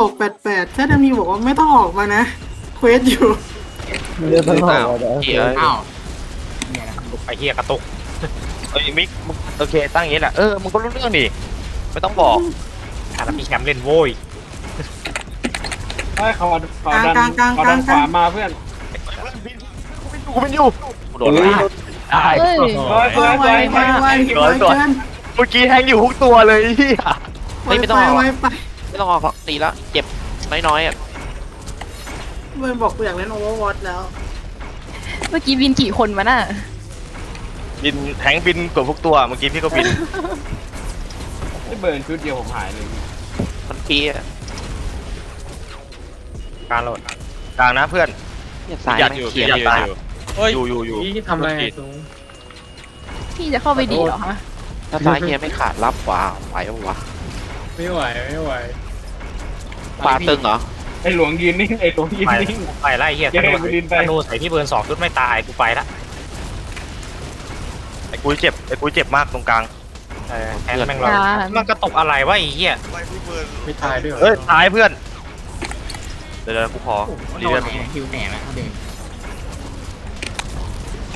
ออกแปดแปดแค่จะมีบอกว่าไม่ต้องออกมานะ เควสอยู่เรื่องทั้งหมดเหี้ยอ้าวเนี่ยนะไอ้เหี้ยกระตุกเอ้ยมิกมึงโอเคตั้งอย่างนี้แหละเออมึงก็รู้เรื่องดิไม่ต้องบอกอะแล้วมีแชมป์เล่นโว้ยให้เขาเขาดันกลางกลางเขาดันกลางขวามาเพื่อนกูเป็นอยู่กูโดนละได้เอ้ย สวยสวยสไววยไวไวไวเกินเมื่อกี้แทงอยู่ทุกตัวเลยเฮียไวไปไวไปไม่ ต้องออกหรอกตีแล้วเจ็บน้อยๆอะเบิร์นบอกกูอยากเล่นโอเวอร์วอตแล้วเมื่อกี้วินกี่คนมาน่ะบินแทงบินกว่าทุกตัวเมื่อกี้พี่ก็บินที่เบิร์นชุดเดียวผมหายเลยมันเพี้ยการโหลดกลางนะเพื่อนเนี่ยสายยัดมันอยู่เขียนยัดอยู่ตายนะอยู่อยู่อยู่ นี่ทำอะไรพี่จะเข้าไปดีเหรอฮะถ้าซ้ายเฮียไม่ขาดรับขวาไหวปะวะไม่ไหวไม่ไหว ขวาตึงเหรอไอหลวงยืนนิ่งไอหลวงยืนไปนิ่ง ไปไล่เหี้ยอย่าธให้นูมันดินไป ธนูใส่พี่เบิร์นสองชุดไม่ตายกูไปละไอ้กุ้ยเจ็บไอ้กุ้ยเจ็บมากตรงกลางเออแทงแม่งเราอ่ามันกระตุกอะไรวะไอ้เหี้ยไม่ตายด้วยเอ้ยท้ายเพื่อนเดี๋ยวเดี๋ยวกูขอโดรีเลือนดไหนคิวแตกแล้วเขาเดิน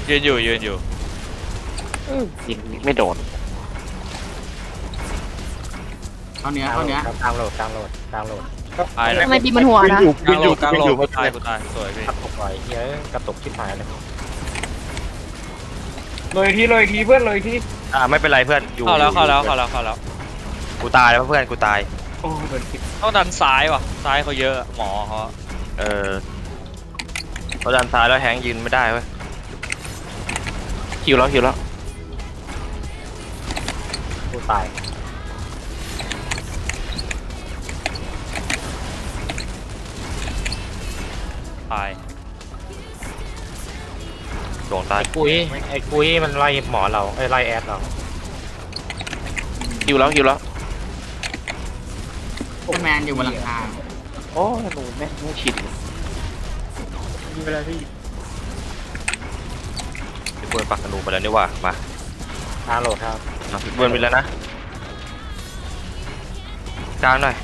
ยืนอยู่ยืนอยู่ยิงไม่โดนเขาเนื้อเขาเนื้อตามโหลดตามโหลดตามโหลด ตายแล้วทำไมบีมันหัวบินนะอยู่บินอยู่บินอยู่ตายกูตายสวยพี่กระตุกไว้เหี้ยกระตุกชิบหายเลยเลยทีเลยทีเพื่อนเลยทีอ่าไม่เป็นไรเพื่อนอยู่เข้าแล้วเข้าแล้วเข้าแล้วเข้าแล้วกูตายแล้วเพื่อนกูตาย โอ้โดนคิดต้องดันซ้ายว่ะซ้ายเขาเยอะหมอเขาเออเราดันซ้ายแล้วแฮงยืนไม่ได้เว้ยหิวแล้วหิวแล้วกูตาย ตายโดนตายไอ้กุ้ยไอ้กุ้ยมันไล่หมอเราไอ้ยไล่แอดเราหิวแล้วหิวแล้ว พวกแมนอยู่บนหลังคาโอ้หนูแม่งไม่ชินยิงไปเลยพี่พี่เบิร์นปักธนูไปแล้วนี่หว่ามาตามโหลดครับมาพี่เบิร์นไปแล้วนะกลางหน่อย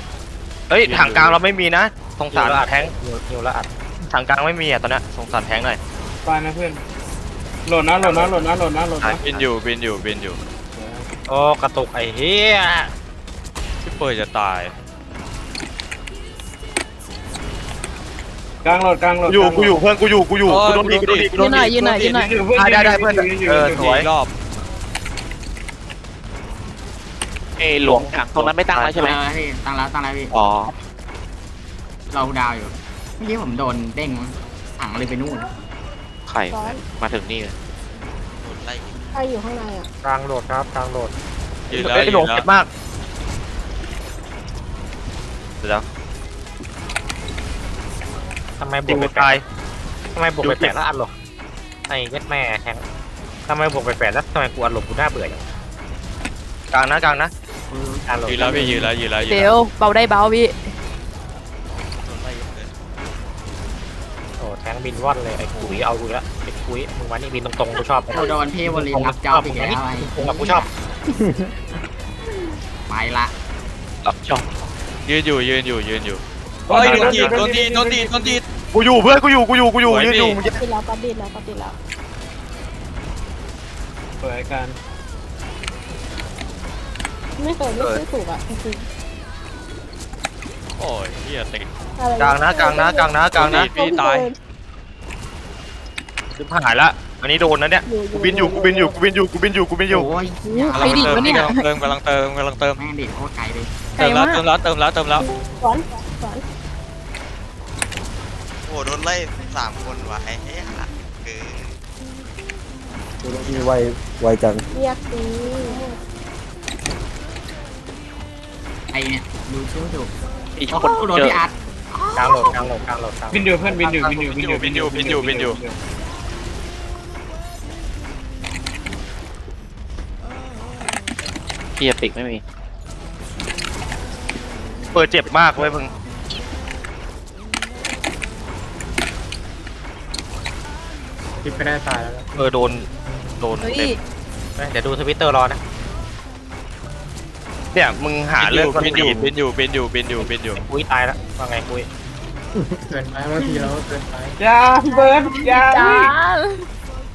เอ้ยถังกลางเราไม่มีนะสงสารแทงนิวนิวแล้วอัด ถังกลางไม่มีอะตอนเนี้ยสงสารแทงหน่อยตายนะเพื่อนโหล่นนะโหล่นนะโหล่นนะโหล่นนะโหล่นนะบินอยู่บินอยู่บินอยู่โอ้กระตุกไอ้เหี้ยที่เปิดจะตาย กลางโหลดกลางโหลดกูอยู่กูอยู่เพื่อนกูอยู่กูอยู่กูโดนดีกูโดนดีกูโดยืนนหน่อยดียืนหน่อยยืนหน่อยอยู่เพื่อนได้ได้ได้เพื่อนยู่ยู่เออยู่สวยอีกรอบเอยหลวงถังตรงนั้นไม่ตั้งแล้วใช่ไหมเออพี่ตั้งแล้วตั้งแล้วพี่อ๋อเราดาวอยู่ เมื่อกี้ผมโดนเด้งมั้งถังเลยไปนู่นไข่มาถึงนี่เลยใครอยู่ข้างในอะกลางโหลดครับกลางโหลดยืนแล้วเอ้ยยืนหลงแล้วเจ็บมากเดี๋ยวทำไมบจริวงกไปกูแปตายดทำไมบวกไปแปดแล้วอัดหลบไอ้เย็ดแม่แทงทำไมบวกไปแปดแล้วทำไมกูอัดหลบกูน่าเบื่ออย่างกลางนะกลางนะกลางโหลดยืนแล้วพี่ยืนแล้วยืนแล้วยืนเดี๋แล้ยววเบาได้เบาพี่ บินว่อนเลยไอ้กุ้ยเอากูละไอ้กุ้ยมึงวันนี้บินตรงๆกูชอบเราโดนพี่วอลลินรับจอบอีกแล้วไอ้กับกูชอบไปละรับจอบยืนอยู่ยืนอยู่ยืนอยู่เฮ้ยโดนทีโดนทีโดนทีโดนทีกูอยู่เพื่อนกูอยู่กูอยู่กูอยู่ยืนอยู่ดิมึงจะติดแล้วปั๊บดิดแล้วปั๊บดิดแล้วสวยกันไม่เคยไม่ซื้อถูกอะจริงโอ้ยเฮียติดกลางนะกลางนะกลางนะกลางนะพี่ตาย ชิบหายละ อันนี้โดนนะเนี่ย กูบินอยู่ กูบินอยู่ กูบินอยู่ กูบินอยู่ กูบินอยู่ โอ้ยใครดิดวะเนี่ย กำลังเติมกำลังเติมกำลังเติมแม่งดิดโคตรไกลเลยไกลเติมแล้วมากเติมแล้วเติมแล้วเติมแล้วสอนสอนโอ้โหโดนไล่สามคนว่ะไอ้เหี้ยคือที่ไวไวจังเรียกตีไอเนี่ยดูชื่อถูกอีกโอ้คนโหโดนเจอพี่อาร์ตกลางโหลดกลางโหลดกลางโหลดกลางโหลบินดอยู่เพื่อนบินอยู่บินอยู่บินอยู่บินอยู่บินอยู่ บินอยู่เฮียปิกไม่มี เปิดเจ็บมากเว้ยมึงคิดไม่ได้ตายแล้วเออโดนโดนเฮ้ยเต็มเดี๋ยวดูทวิตเตอร์รอนะ เนี่ยมึงหาเรื่องคนเป็นอดียู่เป็นอยู่เป็นอยู่เป็นอยู่เป็นอยู่คุยตายแล้วว่าไงคุยเกินไปบางทีเราเกินไปอยาพี่เบิร์ดอยาจ้า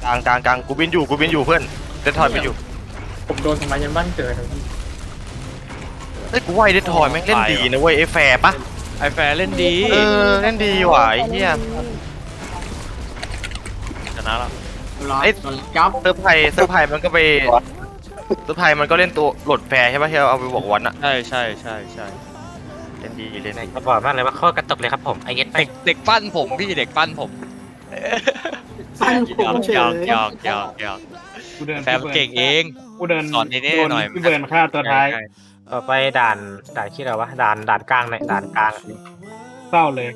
กลางกลางกลางกูบินอยู่กูบินอยู่เพื่อนเดททอยบินอยู่ผมโดนทำไมยันบ้านเกิด เฮ้ยกูว่าไอ้เดททอยแม่งเล่นดีนะเว้ยไอ้แฟร์ปะไอแฟร์เล่นดีเออเล่นดีว่ะไอ้เหี้ยชนะแล้วร้อยจ็อบเซอร์ไพรส์เซอร์ไพรส์มันก็ไปเซอร์ไพรส์มันก็เล่นตัวโหลดแฟร์ใช่ปะที่เราเอาไปบอกวันอะใช่ใช่ใช่ใช่เล่นดีเล่นดีก็บอกมากเลยว่าข้อกระตกเลยครับผมไอเย็ดแม่เด็กเด็กปั้นผมพี่เด็กปั้นผมปั้นผหยอมกเฉหยอกยหยอกหยอกหยอกกูเดินแฟร์มันเก่งเองกูเดินสอนเน่ๆโดหน่อยพี่เบิร์นฆ่าตัวท้ายใช่ ต่อไปด่านด่านที่เราวะด่านด่านกลางในด่านกลางเศร้าเลย